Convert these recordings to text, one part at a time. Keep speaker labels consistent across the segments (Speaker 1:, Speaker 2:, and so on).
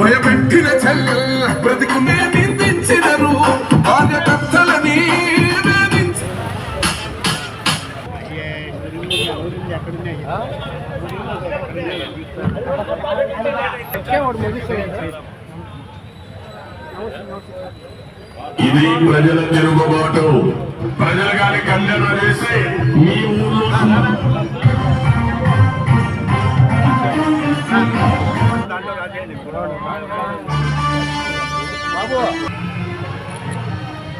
Speaker 1: భయపెట్టిన చెల్ బ్రతికునే నిందించినరు. కార్యకర్తలని వేధించి
Speaker 2: ఇది ప్రజల తిరుగుబాటు. ప్రజలు గారి కళ్యాణ చేసి మీ ఊర్లో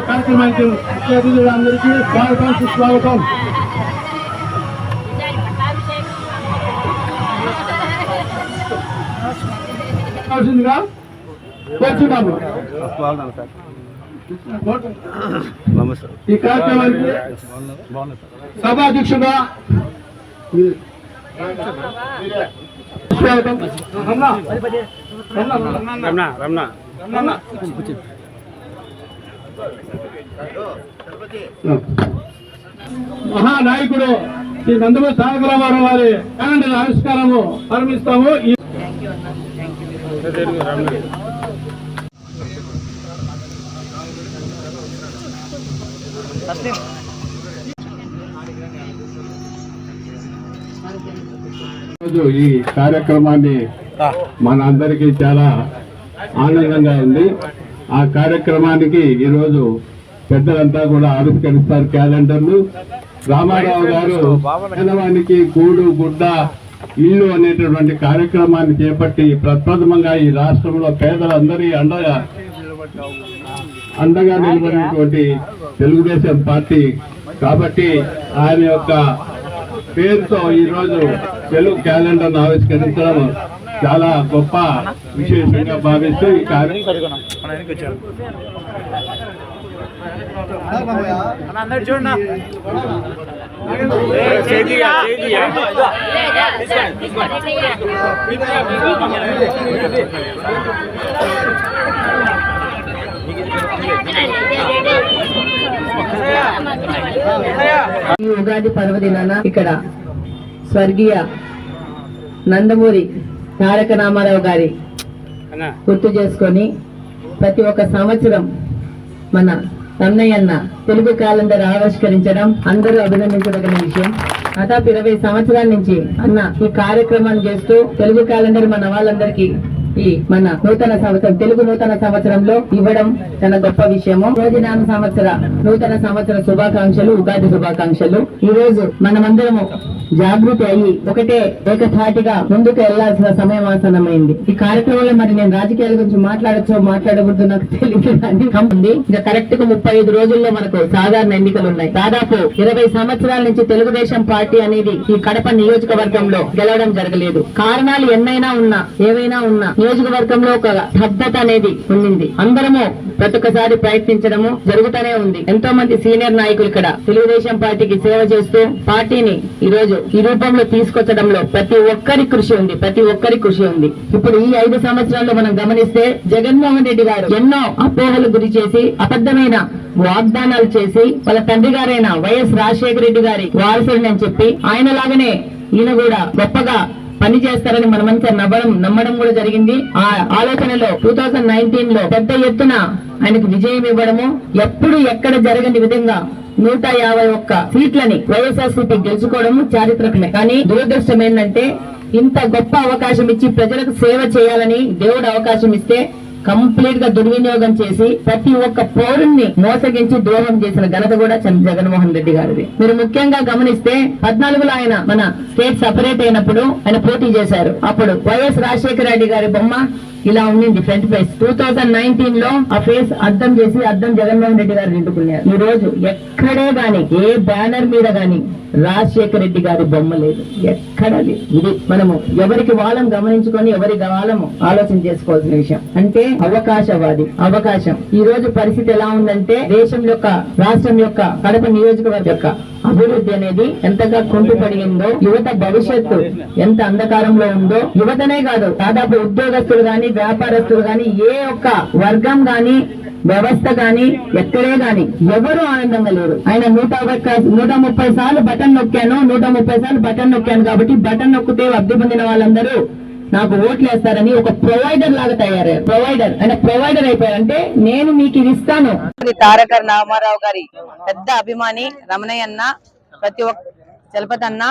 Speaker 3: కార్యక్రమానికి అతిథులందరికీ స్వాగతం సుస్వాగతం కావాల్సిందిగా కూర్చున్నాము ఈ కార్యక్రమానికి సభాధ్యక్షుగా స్వాగతం. రమణ. రమణ
Speaker 4: రమణ రమణ.
Speaker 3: మహానాయకుడు శ్రీ నందమూరి తారక రామారావు వారి క్యాలెండర్ ఆవిష్కారము ప్రారంభిస్తాము ఈ రోజు ఈ కార్యక్రమాన్ని మనందరికీ చాలా ఆనందంగా ఉంది. ఆ కార్యక్రమానికి ఈరోజు పెద్దలంతా కూడా ఆవిష్కరిస్తారు క్యాలెండర్లు. రామారావు గారు పేదవానికి కూడు గుడ్డ ఇల్లు అనేటటువంటి కార్యక్రమాన్ని చేపట్టి ప్రప్రథమంగా ఈ రాష్ట్రంలో పేదలందరి అండగా అండగా నిలబడినటువంటి తెలుగుదేశం పార్టీ. కాబట్టి ఆయన యొక్క పేరుతో ఈ రోజు తెలుగు క్యాలెండర్ను ఆవిష్కరించడం చాలా గొప్ప విశేషంగా భావిస్తూ ఈ
Speaker 5: ఉగాది పర్వదినాన ఇక్కడ స్వర్గీయ నందమూరి తారక రామారావు గారి గుర్తు చేసుకొని ప్రతి ఒక్క సంవత్సరం మన తన్నయ్యన్న తెలుగు క్యాలెండర్ ఆవిష్కరించడం అందరూ అభినందించదగిన విషయం. దాదాపు ఇరవై సంవత్సరాల నుంచి అన్న ఈ కార్యక్రమాన్ని చేస్తూ తెలుగు క్యాలెండర్ మన వాళ్ళందరికీ ఈ మన నూతన సంవత్సరం తెలుగు నూతన సంవత్సరంలో ఇవ్వడం చాలా గొప్ప విషయము. రోజునామ సంవత్సర నూతన సంవత్సర శుభాకాంక్షలు ఉగాది శుభాకాంక్షలు. ఈ రోజు మనమందరము జాగృతి అయ్యి ఒకటే ఏకధాటిగా ముందుకు వెళ్ళాల్సిన సమయం ఆసనమైంది ఈ కార్యక్రమంలో మరి నేను రాజకీయాల గురించి మాట్లాడచ్చో మాట్లాడకూడదు నాకు తెలియదు ఉంది. ఇంకా కరెక్ట్గా ముప్పై ఐదు రోజుల్లో మనకు సాధారణ ఎన్నికలు ఉన్నాయి దాదాపు ఇరవై సంవత్సరాల నుంచి తెలుగుదేశం పార్టీ అనేది ఈ కడప నియోజకవర్గంలో గెలవడం జరగలేదు. కారణాలు ఎన్నైనా ఉన్నా ఏవైనా ఉన్నా నియోజకవర్గంలో ఒక స్తబ్దత అనేది ఉండింది. అందరము ప్రతి ఒక్కసారి ప్రయత్నించడము జరుగుతూనే ఉంది. ఎంతో మంది సీనియర్ నాయకులు ఇక్కడ తెలుగుదేశం పార్టీకి సేవ చేస్తూ పార్టీని ఈ రోజు ఈ రూపంలో తీసుకొచ్చడంలో ప్రతి ఒక్కరి కృషి ఉంది ప్రతి ఒక్కరి కృషి ఉంది. ఇప్పుడు ఈ ఐదు సంవత్సరాల్లో మనం గమనిస్తే జగన్మోహన్ రెడ్డి గారు ఎన్నో అపోహలు గురి చేసి అబద్ధమైన వాగ్దానాలు చేసి వాళ్ళ తండ్రి గారైన వైఎస్ రాజశేఖర రెడ్డి గారి వారసుడిని అని చెప్పి ఆయన లాగానే ఈయన కూడా గొప్పగా పని చేస్తారని మనమంతా నవ్వడం నమ్మడం కూడా జరిగింది. ఆ ఆలోచనలో టూ థౌజండ్ నైన్టీన్లో పెద్ద ఎత్తున ఆయనకు విజయం ఇవ్వడము ఎప్పుడు ఎక్కడ జరగని విధంగా నూట యాభై ఒక్క సీట్లని వైఎస్ఆర్సీపీ గెలుచుకోవడము చారిత్రకమే. కానీ దురదృష్టం ఏంటంటే ఇంత గొప్ప అవకాశం ఇచ్చి ప్రజలకు సేవ చేయాలని దేవుడు అవకాశం ఇస్తే కంప్లీట్గా దుర్వినియోగం చేసి ప్రతి ఒక్క పౌరుణ్ణి మోసగించి ద్రోహం చేసిన ఘనత కూడా చంద్ర జగన్మోహన్ రెడ్డి గారిది. మీరు ముఖ్యంగా గమనిస్తే పద్నాలుగులో ఆయన మన స్టేట్ సపరేట్ అయినప్పుడు ఆయన పోటీ చేశారు. అప్పుడు వైఎస్ రాజశేఖర రెడ్డి గారి బొమ్మ ఇలా ఉండింది ఫ్రంట్ ఫేస్. టూ థౌజండ్ నైన్టీన్లో ఆ ఫేస్ అర్థం చేసి అర్థం జగన్మోహన్ రెడ్డి గారు నిండుకున్నారు ఈ రోజు ఎక్కడే గాని ఏ బ్యానర్ మీద గాని రాజశేఖర రెడ్డి గారి బొమ్మ లేదు. ఎక్కడ లేదు ఇది మనము ఎవరికి వాళ్ళం గమనించుకొని ఎవరి వాళ్ళము ఆలోచన చేసుకోవాల్సిన విషయం. అంటే అవకాశవాది అవకాశం. ఈ రోజు పరిస్థితి ఎలా ఉందంటే దేశం యొక్క రాష్ట్రం యొక్క కడప నియోజకవర్గం యొక్క అభివృద్ధి అనేది ఎంతగా కుంటుపడిందో యువత భవిష్యత్తు ఎంత అంధకారంలో ఉందో యువతనే కాదు దాదాపు ఉద్యోగస్తులు గాని వ్యాపారస్తులు గాని ఏ ఒక్క వర్గం గాని వ్యవస్థ గాని ఎక్కడే గాని ఎవరు ఆనందంగా లేరు. ఆయన నూట నూట ముప్పై సార్లు బటన్ నొక్కాను నూట ముప్పై సార్లు బటన్ నొక్కాను కాబట్టి బటన్ నొక్కితే లబ్ధి పొందిన వాళ్ళందరూ నాకు ఓట్లు వేస్తారని ఒక ప్రొవైడర్ లాగా తయారయ్యారు. ప్రొవైడర్ ఆయన ప్రొవైడర్ అయిపోయారంటే నేను మీకు ఇది ఇస్తాను.
Speaker 6: తారక రామారావు గారి పెద్ద అభిమాని రమణయ్య అన్న ప్రతి ఒక్క చలపతి అన్న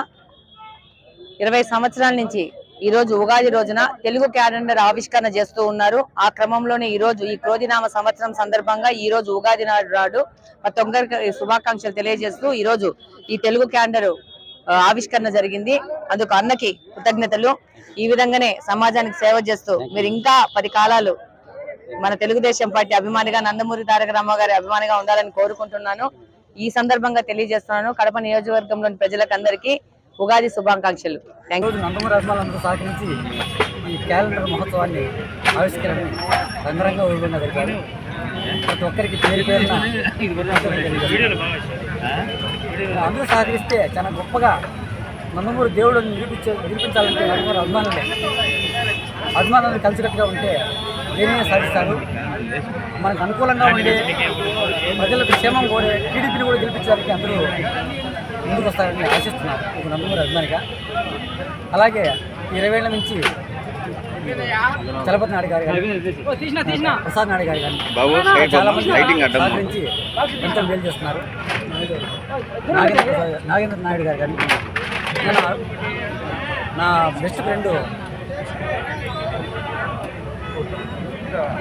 Speaker 6: ఇరవై సంవత్సరాల నుంచి ఈ రోజు ఉగాది రోజున తెలుగు క్యాలెండర్ ఆవిష్కరణ చేస్తూ ఉన్నారు. ఆ క్రమంలోనే ఈ రోజు ఈ క్రోధినామ సంవత్సరం సందర్భంగా ఈ రోజు ఉగాది నాడు నాడు ప్రతి ఒక్కరికి శుభాకాంక్షలు తెలియజేస్తూ ఈ రోజు ఈ తెలుగు క్యాలెండర్ ఆవిష్కరణ జరిగింది. అందుకు అన్నకి కృతజ్ఞతలు. ఈ విధంగానే సమాజానికి సేవ చేస్తూ మీరు ఇంకా పది కాలాలు మన తెలుగుదేశం పార్టీ అభిమానిగా నందమూరి తారక రామారావు గారి అభిమానిగా ఉండాలని కోరుకుంటున్నాను. ఈ సందర్భంగా తెలియజేస్తున్నాను. కడప నియోజకవర్గంలోని ప్రజలకు అందరికీ ఉగాది శుభాకాంక్షలు.
Speaker 7: నందమూరి అభిమానులందరూ సహకరించి ఈ క్యాలెండర్ మహోత్సవాన్ని ఆవిష్కరణ రంగరంగ వైభవంగా జరిపారు ప్రతి ఒక్కరికి పేరు పేరున అందరూ సహకరిస్తే చాలా గొప్పగా నందమూరి దేవుడు నిరూపించే నిరూపించాలంటే నందమూరి అభిమానులు అభిమానులు కలిసికట్టుగా ఉంటే దేనినే సాధిస్తారు? మనకు అనుకూలంగా ఉండే ప్రజలకు క్షేమం కోరే టీడీపీని కూడా గెలిపించడానికి అందరూ ముందుకు వస్తారని ఆశిస్తున్నారు. ఒక నందమూరి అభిమానిగా. అలాగే ఇరవై ఏళ్ళ నుంచి చలపతి నాయుడు గారు కానీ ప్రసాద్ నాయుడు గారు కానీ చాలా మంది సహకరించి ఎంతో మేలు చేస్తున్నారు. నాగేంద్ర నాయుడు గారు కానీ నా- నా బెస్ట్ ఫ్రెండ్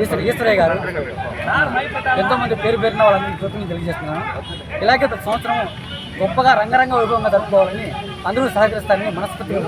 Speaker 7: ఈశ్వర ఈశ్వరయ్య గారు. ఎంతో మంది పేరు పేరున వాళ్ళందరికీ కృతజ్ఞతలు తెలియజేస్తున్నాను. ఇలాగే ప్రతి సంవత్సరం గొప్పగా రంగరంగ వైభవంగా జరుపుకోవాలని అందరూ సహకరిస్తారని మనస్ఫూర్తిగా